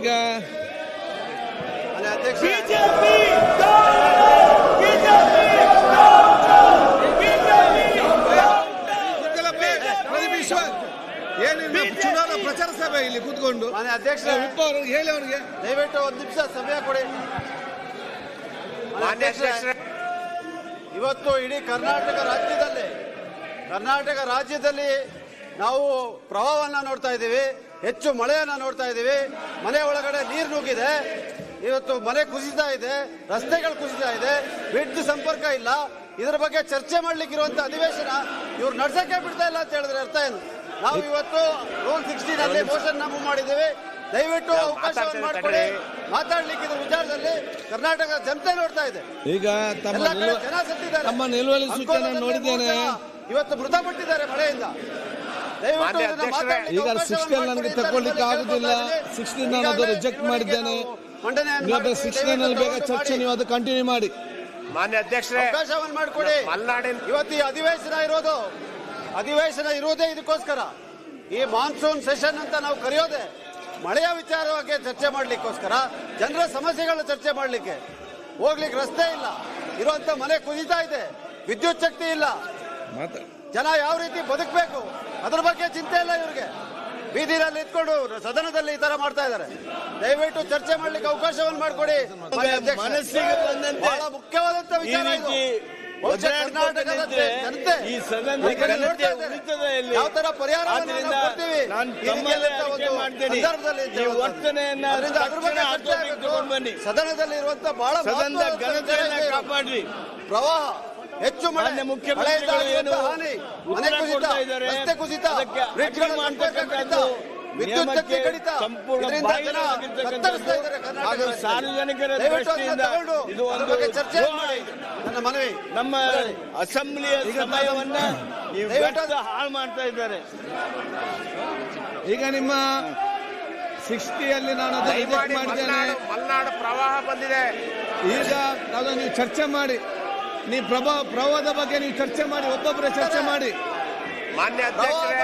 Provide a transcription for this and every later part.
ಈಗ ಈಶ್ವರ್ ಏನಿಲ್ಲ ಚುನಾವಣಾ ಪ್ರಚಾರ ಸಭೆ ಇಲ್ಲಿ ಕೂತ್ಕೊಂಡು ಮಾನ್ಯ ಅಧ್ಯಕ್ಷ ವಿಪ್ಪ ಹೇಳಿ ಅವರಿಗೆ ದಯವಿಟ್ಟು ಒಂದು ನಿಮಿಷ ಸಮಯ ಕೊಡಿ ಅಧ್ಯಕ್ಷರೇ, ಇವತ್ತು ಇಡೀ ಕರ್ನಾಟಕ ರಾಜ್ಯದಲ್ಲಿ ಕರ್ನಾಟಕ ರಾಜ್ಯದಲ್ಲಿ ನಾವು ಪ್ರವಾಹವನ್ನ ನೋಡ್ತಾ ಇದ್ದೀವಿ. ಹೆಚ್ಚು ಮಳೆಯನ್ನ ನೋಡ್ತಾ ಇದ್ದೀವಿ. ಮನೆ ಒಳಗಡೆ ನೀರು ನುಗ್ಗಿದೆ. ಇವತ್ತು ಮನೆ ಕುಸಿತಾ ಇದೆ ರಸ್ತೆಗಳು ಕುಸಿತಾ ಇದೆ ವಿದ್ಯುತ್ ಸಂಪರ್ಕ ಇಲ್ಲ. ಇದರ ಬಗ್ಗೆ ಚರ್ಚೆ ಮಾಡ್ಲಿಕ್ಕೆ ಇರುವಂತ ಅಧಿವೇಶನ ಇವ್ರು ನಡ್ಸಕ್ಕೆ ಬಿಡ್ತಾ ಇಲ್ಲ ಅಂತ ಹೇಳಿದ್ರೆ ಅರ್ಥ ಏನು? ನಾವು ಇವತ್ತು ರೂಲ್ ಸಿಕ್ಸ್ಟೀನ್ ಅಲ್ಲಿ ಮೋಷನ್ ಮೂವ್ ಮಾಡಿದ್ದೀವಿ. ದಯವಿಟ್ಟು ಅವಕಾಶವನ್ನು ಮಾಡಿಕೊಡಿ. ಮಾತಾಡ್ಲಿಕ್ಕೆ ಇದ್ರ ವಿಚಾರದಲ್ಲಿ ಕರ್ನಾಟಕ ಜನತೆ ನೋಡ್ತಾ ಇದೆ. ಈಗ ಜನ ಸತ್ತಿದ್ದಾರೆ. ಇವತ್ತು ಮೃತಪಟ್ಟಿದ್ದಾರೆ ಮಳೆಯಿಂದ. ಮಾನ್ಯ ಅಧ್ಯಕ್ಷರೇ, ಈಗ ಸಿಕ್ಸ್ಟೀನ್ 16 ನನಗೆ ತಗೊಳ್ಳಿಕ್ಕೆ ಆಗುದಿಲ್ಲ. ಸಿಕ್ಸ್ಟೀನ್ 16 ನಾನು ಅದು ರಿಜೆಕ್ಟ್ ಮಾಡಿದ್ದೇನೆ. ಸಿಕ್ಸ್ಟೀನ್ ಅಲ್ಲಿ ಬೇಗ ಚರ್ಚೆ ನೀವು ಅದು ಕಂಟಿನ್ಯೂ ಮಾಡಿ. ಮಾನ್ಯ ಅಧ್ಯಕ್ಷರೇ ಅವಕಾಶವನ್ನು ಮಾಡಿಕೊಡಿ. ಮಲ್ನಾಡಿನ ಇವತ್ತು ಈ ಅಧಿವೇಶನ ಇರೋದು. ಅಧಿವೇಶನ ಇರೋದೇ ಇದಕ್ಕೋಸ್ಕರ. ಈ ಮಾನ್ಸೂನ್ ಸೆಷನ್ ಅಂತ ನಾವು ಕರೆಯೋದೆ ಮಳೆಯ ವಿಚಾರವಾಗಿ ಚರ್ಚೆ ಮಾಡ್ಲಿಕ್ಕೋಸ್ಕರ ಜನರ ಸಮಸ್ಯೆಗಳ ಚರ್ಚೆ ಮಾಡ್ಲಿಕ್ಕೆ. ಹೋಗ್ಲಿಕ್ಕೆ ರಸ್ತೆ ಇಲ್ಲ. ಇರುವಂತ ಮನೆ ಕುದೀತಾ ಇದೆ. ವಿದ್ಯುತ್ ಶಕ್ತಿ ಇಲ್ಲ. ಜನ ಯಾವ ರೀತಿ ಬದುಕಬೇಕು? ಅದ್ರ ಬಗ್ಗೆ ಚಿಂತೆ ಇಲ್ಲ ಇವರಿಗೆ. ಬೀದಿನಲ್ಲಿ ನಿಂತ್ಕೊಂಡು ಸದನದಲ್ಲಿ ಈ ತರ ಮಾಡ್ತಾ ಇದ್ದಾರೆ. ದಯವಿಟ್ಟು ಚರ್ಚೆ ಮಾಡ್ಲಿಕ್ಕೆ ಅವಕಾಶವನ್ನು ಮಾಡಿಕೊಡಿ. ಬಹಳ ಮುಖ್ಯವಾದಂತ ವಿಚಾರ ಇದು. ಯಾವ ತರ ಬನ್ನಿ. ಸದನದಲ್ಲಿ ಇರುವಂತ ಬಹಳ ಪ್ರವಾಹ. ಹೆಚ್ಚು ಮಳೆ. ಮುಖ್ಯಮಂತ್ರಿಗಳು ಏನು ಮನೆ ಕುಸಿತ. ರಸ್ತೆ ಕುಸಿತ ವಿದ್ಯುತ್ ಶಕ್ತಿ ಕಡಿತ. ಇದರಿಂದ ಜನ ಬಾಹಿರವಾಗಿರ್ತಕ್ಕಂಥದ್ದು ತತ್ತರಿಸ್ತಾ ಇದ್ದಾರೆ ಕರ್ನಾಟಕ ಸಾರ್ವಜನಿಕರ ದೃಷ್ಟಿಯಿಂದ ಇದು ಒಂದು ಚರ್ಚೆ ಮಾಡಿ. ನನ್ನ ಮನವಿ. ನಮ್ಮ ಅಸೆಂಬ್ಲಿಯ ಸಮಯವನ್ನ ದಯವಿಟ್ಟು ಹಾಳು ಮಾಡ್ತಾ ಇದ್ದಾರೆ. ಈಗ ನಿಮ್ಮ ಸಿಕ್ಸ್ಟಿಯಲ್ಲಿ ನಾನು ರಿಜೆಕ್ಟ್ ಮಾಡಿದ್ದೇನೆ ಮಲೆನಾಡು ಮಲೆನಾಡು ಪ್ರವಾಹ ಬಂದಿದೆ. ಈಗ ನಾವು ನೀವು ಚರ್ಚೆ ಮಾಡಿ. ನೀವು ಪ್ರಭಾ ಪ್ರವಾದ ಬಗ್ಗೆ ನೀವು ಚರ್ಚೆ ಮಾಡಿ ಒಬ್ಬೊಬ್ಬರೇ ಚರ್ಚೆ ಮಾಡಿ. ಮಾನ್ಯ ಅಧ್ಯಕ್ಷರೇ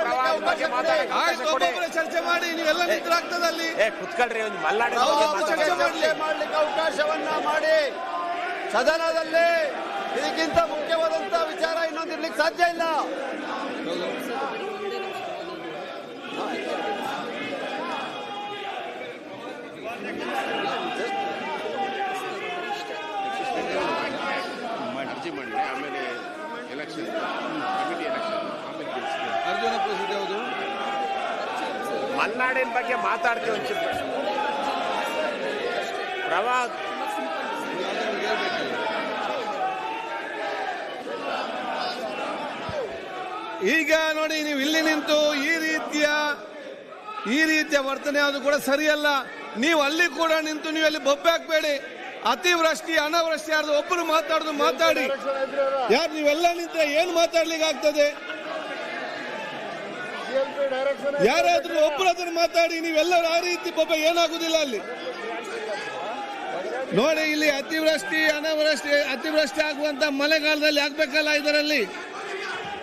ಪ್ರವಾಹ ಬಗ್ಗೆ ಮಲೆನಾಡು ಚರ್ಚೆ ಒಬ್ಬೊಬ್ಬರೇ ಮಾಡಿ ನೀವೆಲ್ಲ ಏ ಕುತ್ಕೊಳ್ರಿ ಒಂದು ಮಾತಾಡಕ್ಕೆ ಚರ್ಚೆ ಮಾಡ್ಲಿಕ್ಕೆ ಅವಕಾಶವನ್ನ ಮಾಡಿ. ಸದನದಲ್ಲಿ ಇದಕ್ಕಿಂತ ಮುಖ್ಯವಾದಂತ ವಿಚಾರ ಇನ್ನೊಂದು ಇರ್ಲಿಕ್ಕೆ ಸಾಧ್ಯ ಇಲ್ಲ. ಮಲೆನಾಡಿನ ಬಗ್ಗೆ ಮಾತಾಡ್ತೀವಿ ಅನ್ಸುತ್ತೆ. ಪ್ರವಾಹ ಈಗ ನೋಡಿ, ನೀವು ಇಲ್ಲಿ ನಿಂತು ಈ ರೀತಿಯ ಈ ರೀತಿಯ ವರ್ತನೆ ಅದು ಕೂಡ ಸರಿಯಲ್ಲ. ನೀವು ಅಲ್ಲಿ ಕೂಡ ನಿಂತು ನೀವು ಅಲ್ಲಿ ಬೊಬ್ಬೆ ಹಾಕ್ಬೇಡಿ. ಅತಿವೃಷ್ಟಿ, ಅನಾವೃಷ್ಟಿ ಯಾರ್ದು ಒಬ್ಬರು ಮಾತಾಡೋದು ಮಾತಾಡಿ. ಯಾರು, ನೀವೆಲ್ಲ ನಿಂತ್ರೆ ಏನು ಮಾತಾಡ್ಲಿಕ್ಕೆ ಆಗ್ತದೆ? ಯಾರಾದ್ರೂ ಒಬ್ಬರು ಅದನ್ನು ಮಾತಾಡಿ ನೀವೆಲ್ಲರೂ ಆ ರೀತಿ ಪಾಪ ಏನಾಗುದಿಲ್ಲ ಅಲ್ಲಿ. ನೋಡಿ ಇಲ್ಲಿ ಅತಿವೃಷ್ಟಿ ಅನಾವೃಷ್ಟಿ ಅತಿವೃಷ್ಟಿ ಆಗುವಂತ ಮಳೆಗಾಲದಲ್ಲಿ ಆಗ್ಬೇಕಲ್ಲ ಇದರಲ್ಲಿ?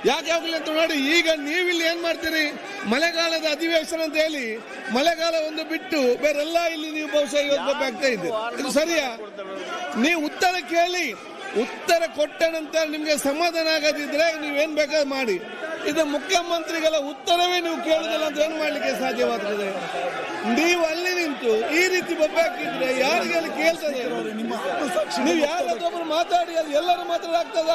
ಯಾಕೆ ಆಗ್ಲಿ ಅಂತ ನೋಡಿ ಈಗ ನೀವಿಲ್ಲಿ ಏನ್ ಮಾಡ್ತೀರಿ? ಮಳೆಗಾಲದ ಅಧಿವೇಶನ ಅಂತ ಹೇಳಿ ಮಳೆಗಾಲ ಒಂದು ಬಿಟ್ಟು ಬೇರೆಲ್ಲ ಇಲ್ಲಿ ನೀವು ಬಹುಶಃ ಆಗ್ತಾ ಇದೆ ಇದು ಸರಿಯಾ? ನೀವು ಉತ್ತರ ಕೇಳಿ ಉತ್ತರ ಕೊಟ್ಟ ನಂತರ ನಿಮ್ಗೆ ಸಮಾಧಾನ ಆಗದಿದ್ರೆ ನೀವೇನ್ ಬೇಕಾದ್ರೂ ಮಾಡಿ. ಇದು ಮುಖ್ಯಮಂತ್ರಿಗಳ ಉತ್ತರವೇ ನೀವು ಕೇಳುದಿಲ್ಲ ಅಂತ ಏನು ಮಾಡ್ಲಿಕ್ಕೆ ಸಾಧ್ಯವಾಗ್ತದೆ? ನೀವು ಅಲ್ಲಿ ನಿಂತು ಈ ರೀತಿ ಬೊಬ್ಬೆ ಹಾಕಿದ್ರೆ ಯಾರಿಗೆ ಅಲ್ಲಿ ಕೇಳ್ತದೆ? ನೀವು ಯಾರೊಬ್ಬರು ಮಾತಾಡಿ ಅದು ಎಲ್ಲರೂ ಮಾತಾಡಾಗ್ತದ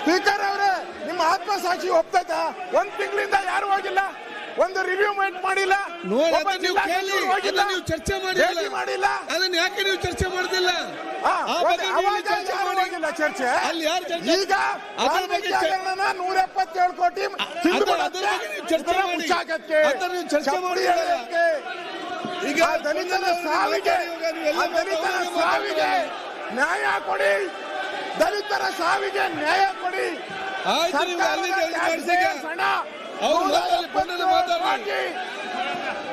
ಸ್ಪೀಕರ್ ಅವರೇ, ನಿಮ್ಮ ಆತ್ಮಸಾಕ್ಷಿ ಒಪ್ತದ ಒಂದ್ ತಿಂಗಳಿಂದ ಯಾರು ಹೋಗಿಲ್ಲ ಒಂದು ರಿವ್ಯೂ ಮಾಡಿಲ್ಲ. ನೀವು ಕೇಳಿ. ಅದನ್ನ ನೀವು ಚರ್ಚೆ ಮಾಡಿಲ್ಲ. ಮಾಡಿಲ್ಲ. ಅದನ್ನ ಯಾಕೆ ನೀವು ಚರ್ಚೆ ಅವಾಗ ಚರ್ಚೆ ಅಲ್ಲಿ ಯಾರು ಚರ್ಚೆ? ಈಗ ಅದರ ಬಗ್ಗೆ ನೂರ ಎಪ್ಪತ್ತೇಳು ಕೋಟಿ. ಮುಚ್ಚಾಕಕ್ಕೆ ಚರ್ಚೆ ಮಾಡಿ. ಈಗ ಆ ದಲಿತರ ಸಾವಿಗೆ ದಲಿತನ ಸಾವಿಗೆ ನ್ಯಾಯ ಕೊಡಿ. ದಲಿತರ ಸಾವಿಗೆ ನ್ಯಾಯ ಕೊಡಿ. ಆಯ್ತು ನೀವು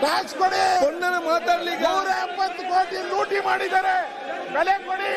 ಟ್ಯಾಕ್ಸ್ ಕೊಡಿ. ಪೊನ್ನನ ಮಾತಾಡ್ಲಿಕ್ಕೆ ನೂರ ಎಪ್ಪತ್ತು ಕೋಟಿ ಲೂಟಿ ಮಾಡಿದ್ದಾರೆ. ಬೆಲೆ ಕೊಡಿ.